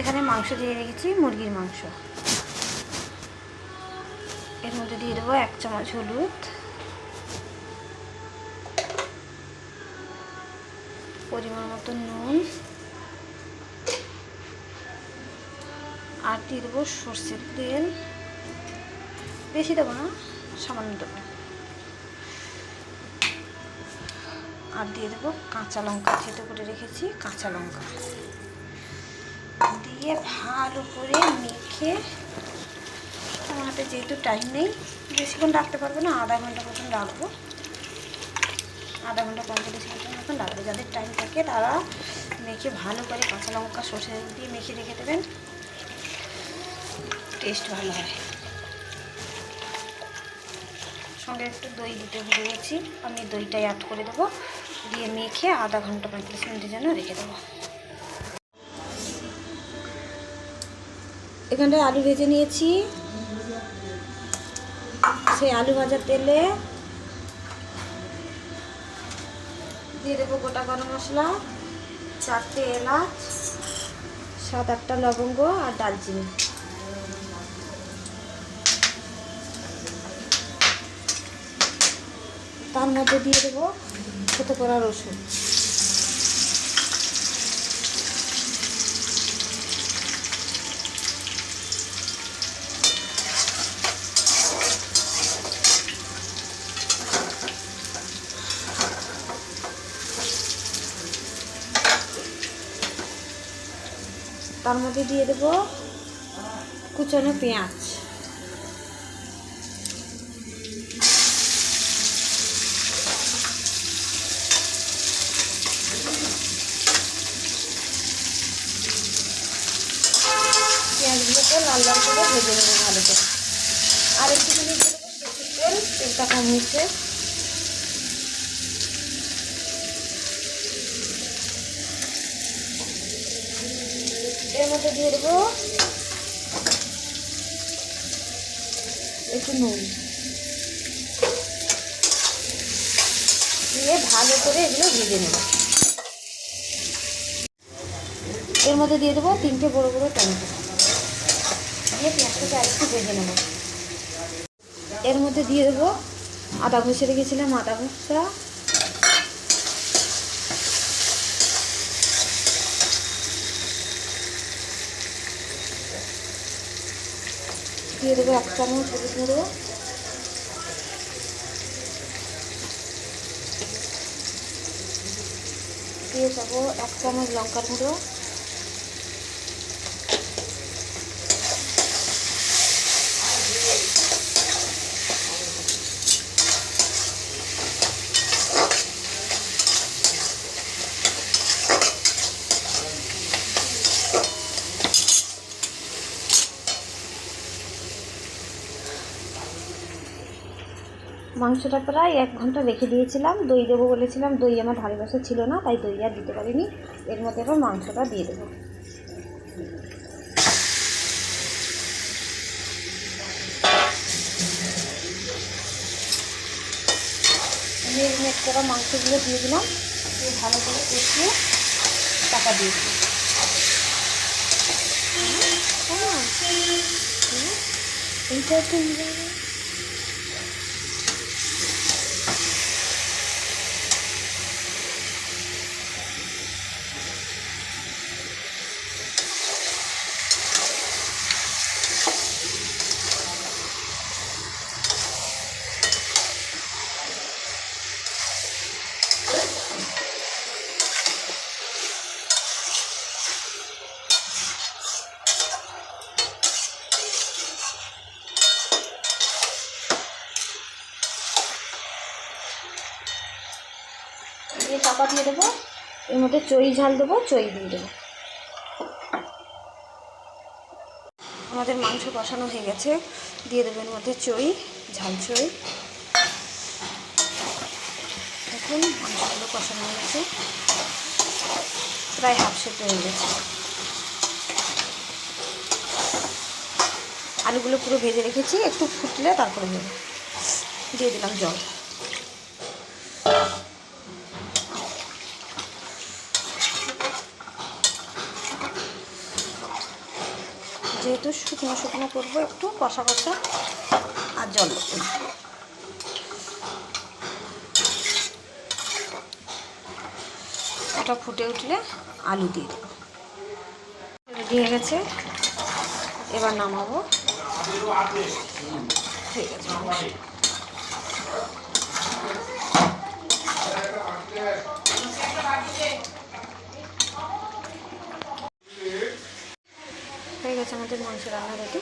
এখানে মাংস দিয়ে রেখেছি, মুরগির মাংস। এর মধ্যে দিয়ে দেবো এক চামচ হলুদ। পরিমাণ মতো নুন। আর দিয়ে দেবো সর্ষের তেল। বেশি দেবো না, সামান্য দেবো। আর দিয়ে দেবো কাঁচা লঙ্কা, থেতো করে রেখেছি কাঁচা লঙ্কা। দিয়ে ভালো করে মেখে আমার হাতে যেহেতু টাইম নেই, বেশিক্ষণ রাখতে পারব না, আধা ঘণ্টা মতন রাখব। আধা ঘণ্টা পঁয়তাল্লিশ মিনিটের মতন রাখব। যাদের টাইম থাকে তারা মেখে ভালো করে কাঁচা লঙ্কা, সর্ষে দিয়ে মেখে রেখে দেবেন। টেস্ট ভালো হয় সঙ্গে একটু দই দিতে ভুলে গেছি। আমি দইটাই অ্যাড করে দেবো। দিয়ে মেখে আধা ঘণ্টা, পঁয়তাল্লিশ মিনিটের জন্য রেখে দেবো। এখানটায় আলু ভেজে নিয়েছি। সেই আলু ভাজার তেলে দিয়ে দেবো গোটা গরম মশলা, চারটে এলাচ, সাত আটটা লবঙ্গ আর দারচিনি। তার মধ্যে দিয়ে দেবো খেতে করা রসুন। তার মধ্যে দিয়ে দেবো কুচানো পেঁয়াজ। পেঁয়াজগুলোকে লাল লাল করে ভেজে নেব ভালো করে। আর একটুখানি তেল, তেলটা কম হচ্ছে এর মধ্যে দিয়ে একটু নুন। দিয়ে ভালো করে এগুলো ভেজে নেব। এর মধ্যে দিয়ে দেবো তিনটে বড় বড় টমেটো। দিয়ে পেঁয়াজটাকে আরেকটু ভেজে নেব। এর মধ্যে দিয়ে দেবো আদা ঘষে রেখেছিলাম, আদা ঘষা। দিয়ে দেবো এক চামচ হলুদ গুঁড়ো। দিয়ে দেবো এক চামচ লঙ্কার গুঁড়ো। মাংসটা প্রায় এক ঘণ্টা রেখে দিয়েছিলাম। দই দেবো বলেছিলাম, দই আমার ধারে পাশে ছিল না, তাই দই আর দিতে পারিনি। এর মধ্যে এবার মাংসটা দিয়ে দেবো। মেরিনেট করা মাংসগুলো দিয়ে দিলাম। ভালো করে কষিয়ে টাকা দিয়ে দিলাম। এইটা দিয়ে চাপা দিয়ে দেবো, এর মধ্যে চই ঝাল দেবো, চই দিয়ে দেবো। আমাদের মাংস কষানো হয়ে গেছে। দিয়ে দেবো এর মধ্যে চই, ঝাল চই। দেখুন, মাংসগুলো কষানো হয়ে গেছে। প্রায় হাফ সেদ্ধ হয়ে গেছে। আলুগুলো পুরো ভেজে রেখেছি, একটু ফুটলে তারপরে দেবো। দিয়ে দিলাম জল। যেহেতু শুকনো শুকনো করব, একটু কষা কষা আর জল। ওটা ফুটে উঠলে আলু দিয়ে দেবো। রেডি হয়ে গেছে। এবার নামাবো। ঠিক আছে গেছে আমাদের মাংস রান্না রেডি